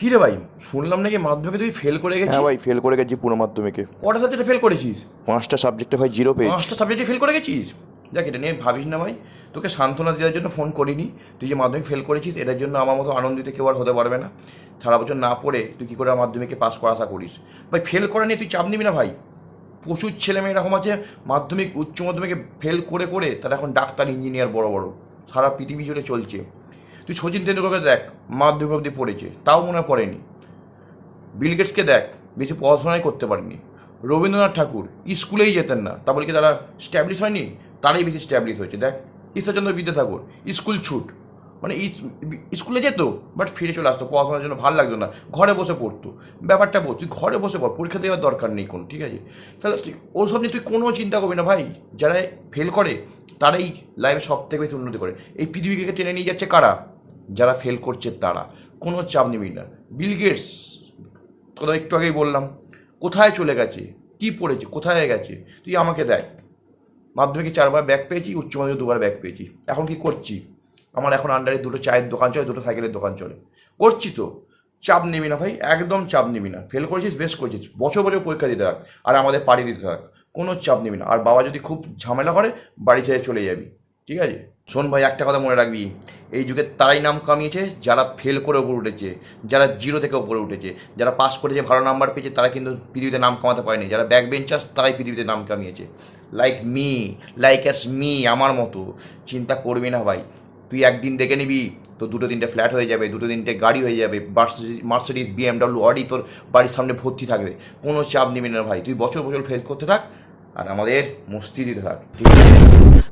কি রে ভাই? শুনলাম নাকি মাধ্যমিকে তুই ফেল করে গেছিস? হ্যাঁ ভাই ফেল করে গেছি পুরো মাধ্যমিকে। কটা সাবজেক্টে ফেল করেছিস? পাঁচটা সাবজেক্টে ভাই জিরো পেজ পাঁচটা সাবজেক্টে ফেল করে গেছিস? দেখ এটা নিয়ে ভাবিস না ভাই। তোকে সান্ত্বনা দেওয়ার জন্য ফোন করিনি। তুই যে মাধ্যমিক ফেল করেছিস এটার জন্য আমার মতো আনন্দিত কেউ আর হতে পারবে না। সারা বছর না পড়ে তুই কী করে মাধ্যমিকে পাস করা আশা করিস? ভাই ফেল করা নিয়ে তুই চাপ নিবি না ভাই। প্রচুর ছেলে মেয়ে এরকম আছে মাধ্যমিক উচ্চ মাধ্যমিকে ফেল করে করে তারা এখন ডাক্তার ইঞ্জিনিয়ার বড় বড়। সারা পৃথিবী জুড়ে চলছে। তুই সচিন তেন্ডুলকরকে দেখ মাধ্যমিক অবধি পড়েছে, তাও মনে পড়েনি। বিল গেটসকে দেখ, বেশি পড়াশোনাই করতে পারেনি। রবীন্দ্রনাথ ঠাকুর, স্কুলেই যেতেন না, তা বলে কি তারা স্ট্যাবলিশ হয়নি? তারাই বেশি স্ট্যাবলিশ হয়েছে। দেখ, ঈশ্বরচন্দ্র বিদ্যা ঠাকুর স্কুল ছুট মানে স্কুলে যেত, বাট ফিরে চলে আসতো, পড়াশোনার জন্য ভালো লাগতো না, ঘরে বসে পড়তো। ব্যাপারটা বল, তুই ঘরে বসে পড়, পরীক্ষা দেওয়ার দরকার নেই কোন, ঠিক আছে? তাহলে তুই, ওসব নিয়ে তুই কোনো চিন্তা করবি না ভাই, যারা ফেল করে, তারাই লাইফে সব থেকে বেশি উন্নতি করে। এই পৃথিবীকে টেনে নিয়ে যাচ্ছে কারা? যারা ফেল করছে তারা। কোনো চাপ নিবি না। বিল গেটস কথা একটু আগেই বললাম, কোথায় চলে গেছে? কি পড়েছে? কোথায় গেছে? তুই আমাকে দেখ। মাধ্যমিকে চারবার ব্যাগ পেয়েছি, উচ্চ মাধ্যমিকে দুবার ব্যাগ পেয়েছি। এখন কি করছি? আমার এখন আন্ডারে দুটো চায়ের দোকান চলে, দুটো সাইকেলের দোকান চলে। করছি তো। চাপ নিবি না ভাই, একদম চাপ নিবি না। ফেল করেছিস, বেশ করেছিস। বছর বছর পরীক্ষা দিতে থাক, আর আমাদের পাড়ি দিতে থাক। কোনো চাপ নিবি না। আর বাবা যদি খুব ঝামেলা করে, বাড়ি ছেড়ে চলে যাবি। ঠিক আছে? শোন ভাই, একটা কথা মনে রাখবি। এই যুগে তারাই নাম কামিয়েছে, যারা ফেল করে উপরে উঠেছে, যারা জিরো থেকে উপরে উঠেছে, যারা পাস করেছে, ভালো নাম্বার পেয়েছে, তারা কিন্তু পৃথিবীতে নাম কামাতে পারেনি। যারা ব্যাক বেঞ্চার্স তারাই পৃথিবীতে নাম কামিয়েছে। Like me like as me আমার মতো। চিন্তা করবি না ভাই। তুই একদিন দেখে নিবি তো দুটো তিনটে ফ্ল্যাট হয়ে যাবে, দুটো তিনটে গাড়ি হয়ে যাবে মার্সিডিজ বিএমডাব্লিউ অডি তোর বাড়ির সামনে ভর্তি থাকবে। কোনো চাপ নিবি না ভাই। তুই বছর বছর ফেল করতে থাক আর আমাদের মস্তি দিতে থাক। ঠিক আছে?